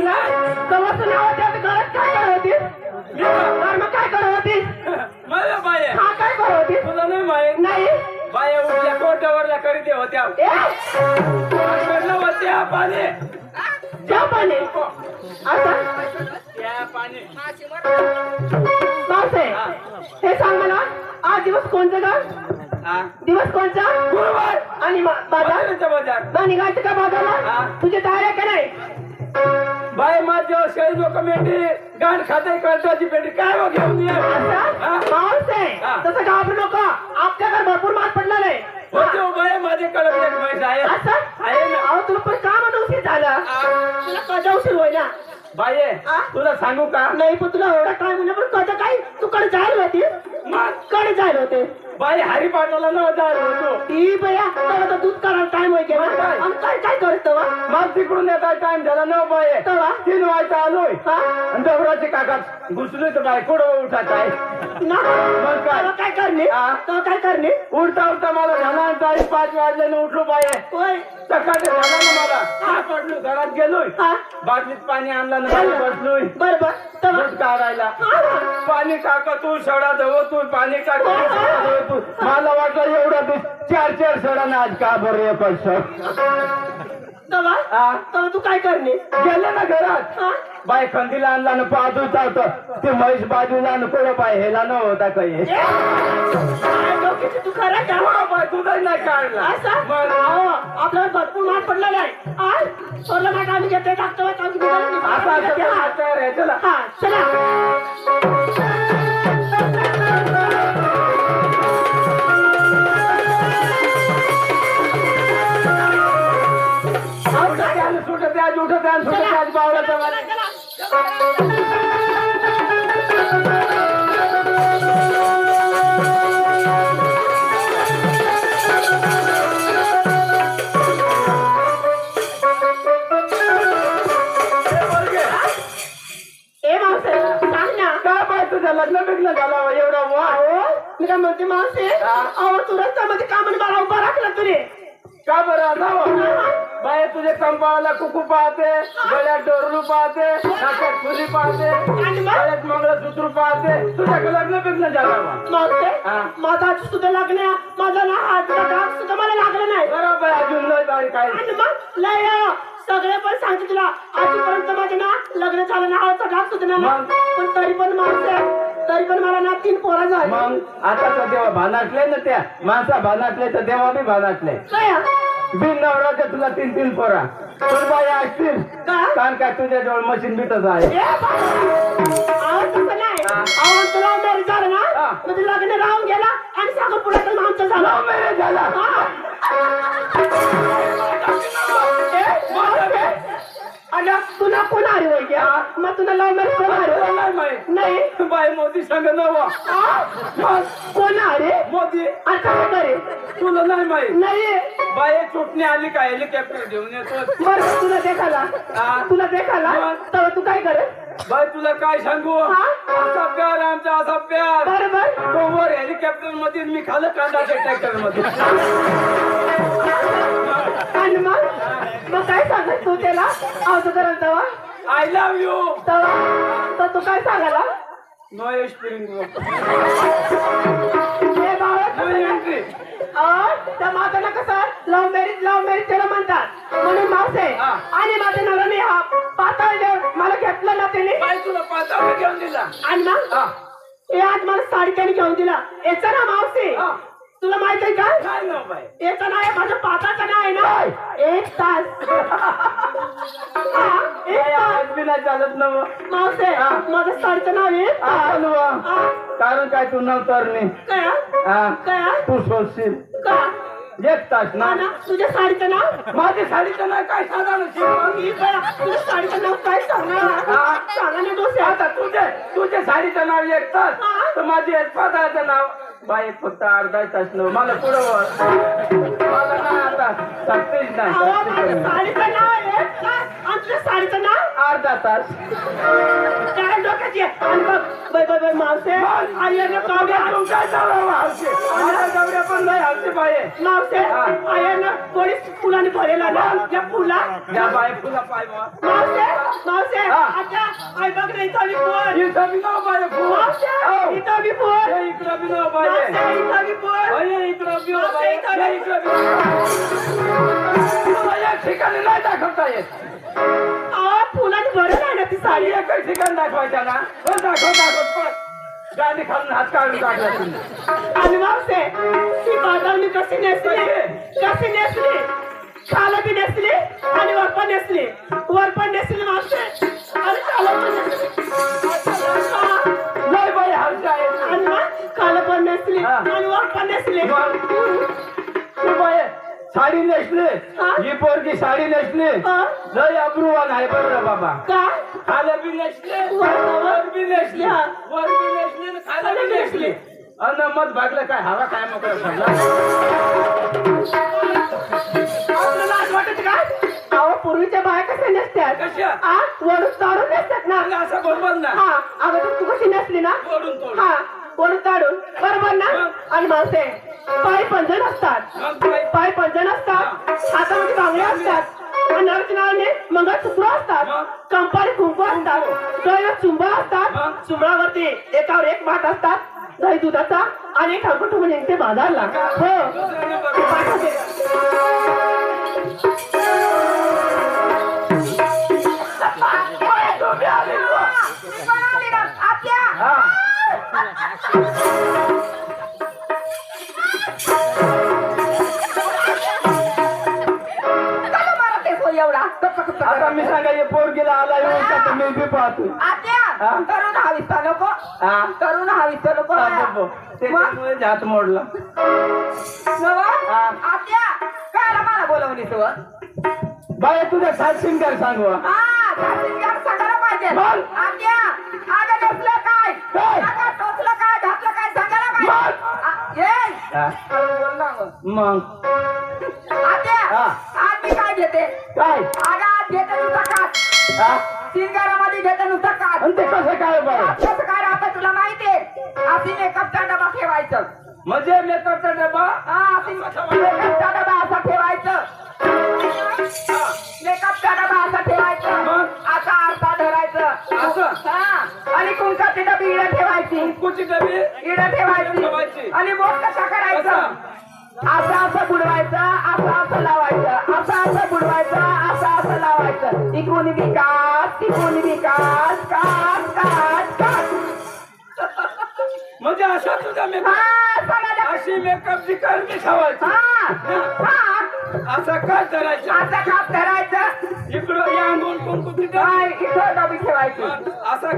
तुला? कवच नाव होते? आता घरात काय करत होती? तर मग काय करत होती? मला बाय हा काय करत होती? तुला नाही माहीत नाही? बाया उठल्या कोट्यावरल्या करीत होत्या. ए! होत्या पाणी. त्या पाणी. आता? त्या पाणी. हे. सांग मला आज दिवस कोणता का हा. दिवस कोणता गुरुवार. आणि मा- बाजार? बाजाराच्या बाजार. निघायचं का बाजारला? हा. तुझे तयार आहे का नाही? बाय माझ्या काही लोक मेंढी गाण खाते कळताची पेंडी काय हो घेऊन ये? हा? पाऊस आहे. तसं घाबरू नको. आपल्याकडे भरपूर मात पडला नाही होते बाय माझ्याकडे एक म्हैस आहे अहो तुला पण का म्हणून उशीर झाला. तुला कदा उशीर होय ना बाये आ? तुला सांगू का? नाही पण तुला एवढा टाइम म्हणजे पण कदा काय? तू कडे जायला होती? कडे जायला होते. बाई हरी पाटलाला न जायला होतो. ती बया तर दूध करायला टाइम होय केव्हा काय? आणि काय काय करत तेव्हा मग तिकडून येता टाइम झाला न बाय तेव्हा तीन वाजता आलोय. हा. आणि डबराचे काका घुसले तर बाय कुठं उठात आहे ना काय? करणे? हा? तेव्हा काय करणे? उठता उठता मला झाला चाळीस पाच वाजल्यानं उठलो बाय होय. सकाळचे झाला ना मला पडलो घरात गेलोय. हा. बाटलीत पाणी आणलं ना बाई बसलोय. बर बर दूध काढायला. पाणी टाका तू सडा धवो तू पाणी टाका तू सडा धवो तू मला वाटलं एवढा तू चार चार सडा ना आज का बरं एकच सड? हा? तेव्हा तू काय करणे? गेले ना घरात. हा? बाय खंदीला आणला ना बाजू चालतं ते म्हैस बाजूला न कोण बाय हेला न होता काही. काय डोक्याची तू खरा का? नाही काढला. असं? मग आपल्याला भरपूर माठ पडलेला आहे. आज सोडलं माठ आम्ही घेते टाकतो आम्ही दुधाला आता असं निघतो. हा. चला. मी काय म्हणते मावसे हा. अहो तू रस्त्यामध्ये का म्हणे मला उभा राखला तुने का बरं असावं बाय तुझे कंपाळाला कुकू पाहते गळ्यात डोरलू पाहते नाकात फुली पाहते आणि मग गळ्यात मंगळसूत्र पाहते. तुझ्या लग्न बिग्न झालं. माझा सुद्धा लग्न. माझा ना हात सुद्धा मला लागला नाही. बरोबर अजून नाही बाई काय आणि मग लय सगळे पण सांगते तुला. आजपर्यंत माझे ना लग्न झालं ना डाग सुद्धा मग? पण तरी पण मावसे तरी पण मला ना तीन पोरा झाले. मग? आताचा देवा भानाटले ना त्या. माणसा भानाटले तर देवा बी भानाटले. काय? बिन नवराच्या तुला तीन तीन पोरा? पण बाई असतील. का? कारण काय तुझ्याजवळ मशीन बिटच आहे. ए बाबा! अहो, तसं नाही. अहो, तुला marriage झालं ना. म्हणजे लग्न राहून गेला आणि साखरपुड्यात तर आमचं झालं. मॅरेज झाला. हा. अगं, तुला कोण आली होय गं? मग तुला लव्ह मॅरेज कोण तुला होय? नाही. बाई मोदी संग नवा. हा? मग कोण आले मोदी. आता तुला नाही माहीत. नाही. बाई चुटणी आली का? हेलिकॉप्टर घेऊन येतो बरं तुला देखाला. हा. तुला देखाला? मग? तेव्हा तू काय करे? बाई तुला काय सांगू? हा? असा प्यार आमचा असा प्यार. बरं बरं तो वर हेलिकॉप्टरमध्ये मी खालं कांदा ट्रॅक्टरमध्ये आणि मग? मग काय सांगत तू त्याला? करायला तेव्हा? आय लव्ह यू तेव्हा? तर तू काय सांगायला? नो एक्सपिरियन्स हे नो एंट्री अहो, त्या माझ्याला कसं? लव्ह मॅरेज लव्ह मॅरेज त्याला म्हणतात. म्हणून मावसे. हा. आणि माझ्या नवऱ्याने हा घेऊन दिला. आणि मग? हा. हे आज मला साडी त्याने घेऊन दिला. याचा ना मावसे हा. तुला माहीत आहे का? काय ना बाई? याचं नाव आहे माझ्या पाताचं नाव आहे ना? एक तास. हा, एक बाई, तास. आवाज बी नाही चालत ना मग. मावसे हा. माझ्या साडीचं नाव आहे एक तास. हा, कारण काय तू नव्हतर नाही काय? हा. काय? तू सोडशील. का? एक तास ना. ना तुझ्या साडीचं नाव? माझी साडीचं नाही काय सांगा ना बया, तुझ्या साडीचं नाव काय सांगणार हा. सांगा ना डोसे. आता तुझे तुझे साडीचं नाव एक तास हा. तर माझी पाताळाचं नाव? बाई फक्त अर्धा तास न मला पुढं वळ. मला ना आता सांगतेच अहो, माझ्या नाही साडीचं नाव आहे काय? आमच्या साडीचं नाव अर्धा तास काय डोक्याची? आणि बघ बाय बाय बाय मावसे आई आणि कावडे तुमच्या जवळ हलते माझ्या जवळ पण नाही हलते बाई. मावसे हा. आई आणि कोणी फुलाने भरेला ना? या फुला? या बाई फुला पाय. मावसे मावसे. आता आई बघ रे इथं बी फुल इथं बी नाव बाई फुल मावसे हो. इथं बी फुल इकडं बी नाव मावसे इथं बी फुल इकडं बी नाव हे इकडं या ठिकाणी नाही दाखवता येत. साडी एकच ठिकाण दाखवायच्या ना? दाखव दाखव गाडी खालून हात काढून टाकला तुम्ही आणि मावसे ती बाजार मी कशी नेसली? कशी? नेसली? खाला बी नेसली आणि वर पण नेसली? वर पण नेसली मावसे. आणि खाला. नाही बाई आहे. आणि खाला पण नेसली. आणि वर पण नेसली बाई. साडी नेसली. हा? पोरगी साडी नेसली. लय अब्रुवान आहे बरं बाबा. का खाली बी नेसले. वर- बी नेसली. वर बी नेसली खाली बी नेसली. अन मत भागलं काय? हवा काय मोकळं पडला? वाटत अहो पूर्वीच्या बाया कशा नेसतात कशा? आ? वरून ताडून नेसतात ना. असं बरोबर ना हा. अगं तू कशी नेसली ना? तोडून तोडून. हा. वरून काढून? बरोबर ना? आणि मावसे पाय पंजन असतात मग बाई पाय पंजन असतात हातामध्ये बांगड्या असतात. आणि अर्चनाने मंगळसूत्र असतात? कंपारी कुंकू असतात. डोळ्यात चुंबा असतात? चुंबळावरती एकावर एक भात असतात. दही दुधाचा आणि ठाकूर निघते बाजारला हो. आता मी सांगा हे पोरगीला आला येऊन का मी बी पाहतो हा? नको. हा? हवीस नको. हा. त्याच्यामुळे हात मोडला. हा. आत्या काय मला बोलवली तू? बाय तुझ्या सात सिंगर सांगू हा सांगायला पाहिजे. मग? आत्या अगं नेसलं काय? मग? हा. काय घेते? काय? अगं आज घेते नुसतं काच हा? सिंगारामध्ये घेते नुसतं काच आणि ते कसं काय बाय कसं काय राहतं तुला माहितीये? अशी मेकअपचा डबा ठेवायचं. म्हणजे मेकअपचा डबा? हा मेकअपचा डबा असा ठेवायचं. मेकअपचा डबा असा ठेवायचं. मग? असा आरसा धरायचं. असं? हा. आणि कुंकाची डबी इडं ठेवायची. कुठची डबी? इडं ठेवायची. आणि बोट कसा करायचं? असं? असं बुडवायचं असं असं लावायचं. असं असं बुडवायचं असं असं लावायचं. इकडून विकास तिकडून विकास कास कास कास. म्हणजे असा तुझा मेकअप अशी मेकअपची करणी ठेवायची. हा हा. असा काय करायचं? असं काप धरायचं इकडं या अंगून कुंकुची काय इथं डबी ठेवायची. असा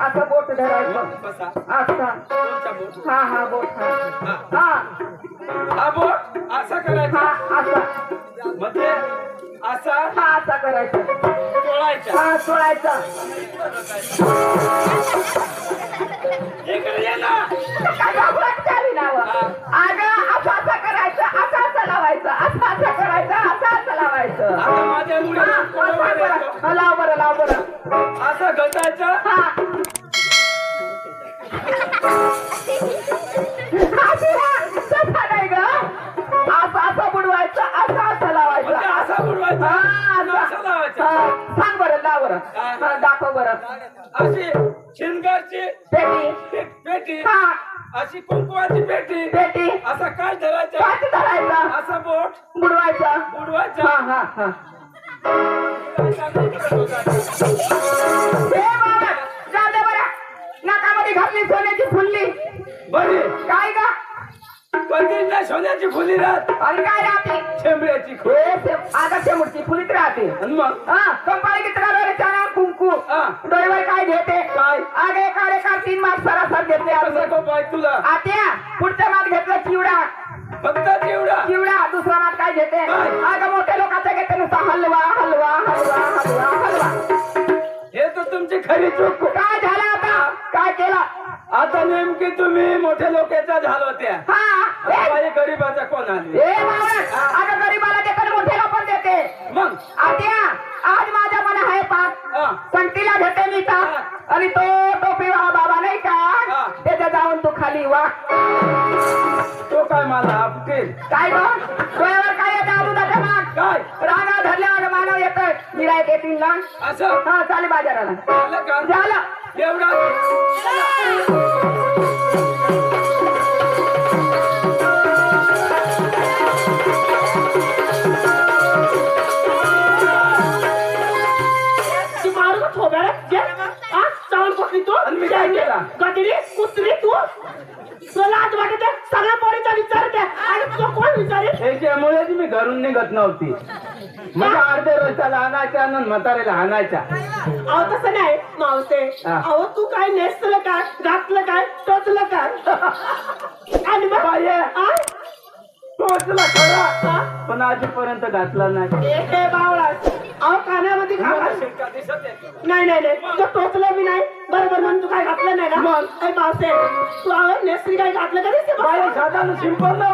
असं बोट धरायचं. बसा. असं. कोणचा बोट. हा हा बोट हा. हा. हा. बोट? असा हा करायचा असं म्हणजे असा? हा असं करायचं. चोळायचा हा सोडायचं. इकडे ये ना. काय असं हा बुडवायचं असं असं लावायचं. असा बुडवायचा? हा, असं. लावायचा? हा, सांग बरं लाव बरं. दाखव बरं. अशी शिनगारची पेटी. पेटी? हा. अशी कुंकुवाची पेटी? पेटी. असा काय धरायचा? धरायचं? असा बोट? बुडवायचं. बुडवायचा? हा हा. नाकामध्ये घातली सोन्याची फुल्ली बरी काय ग कधी नाही सोन्याची फुली राहत आणि काय राहते शेंबड्याची खूप से- आगाच्या मूर्ती फुलीत राहते आणि मग हा कंपाळी किती चाना कुंकू. डोळ्यावर काय घेते काय? आगे काढे काढ तीन मास सरासर घेतले बाय तुला आत्या पुढच्या मात घेतलं चिवडा फक्त तेवढा चिवडा दुसरा मात काय घेते? अगं मोठ्या लोकांचं खरी चूक काय झालं आता? काय केलं? आता आता नेमकी तुम्ही मोठ्या लोकांच्या झालो त्या आता गरीबाचा कोण आली? अगं गरीबाला देते आणि मोठ्याला पण देते. मग? आत्या आज माझ्या मन आहे पाक. हा. संगतीला घेते मी ताक आणि तो टोपी वाला बाबा नाही का. त्याच्या जाऊन तू खाली वा. तो काय मला काय ग? काय? रागा धरल्यावर मानव येतोय. निरायत येतील ना? असं? हा चालेल बाजाराला. झालं एवढा निघत नव्हती. म्हणजे अर्धे रस्त्याला आणायच्या आणि म्हाताऱ्याला हाणायच्या अहो तसं नाही मावसे. हा. अहो तू काय नेसलं काय घातलं काय टोचलं काय? आणि मग. हा? खरा. हा? पण आजपर्यंत घातला नाही. ए, हे बावळा. अहो कानामध्ये. नाही नाही नाही. तो टोचलं मी नाही. बरोबर म्हणून तू काय घातलं नाही का? मग? ए, मावसे तू अहो नेसली काय घातलं का बाई साधा सिंपल ना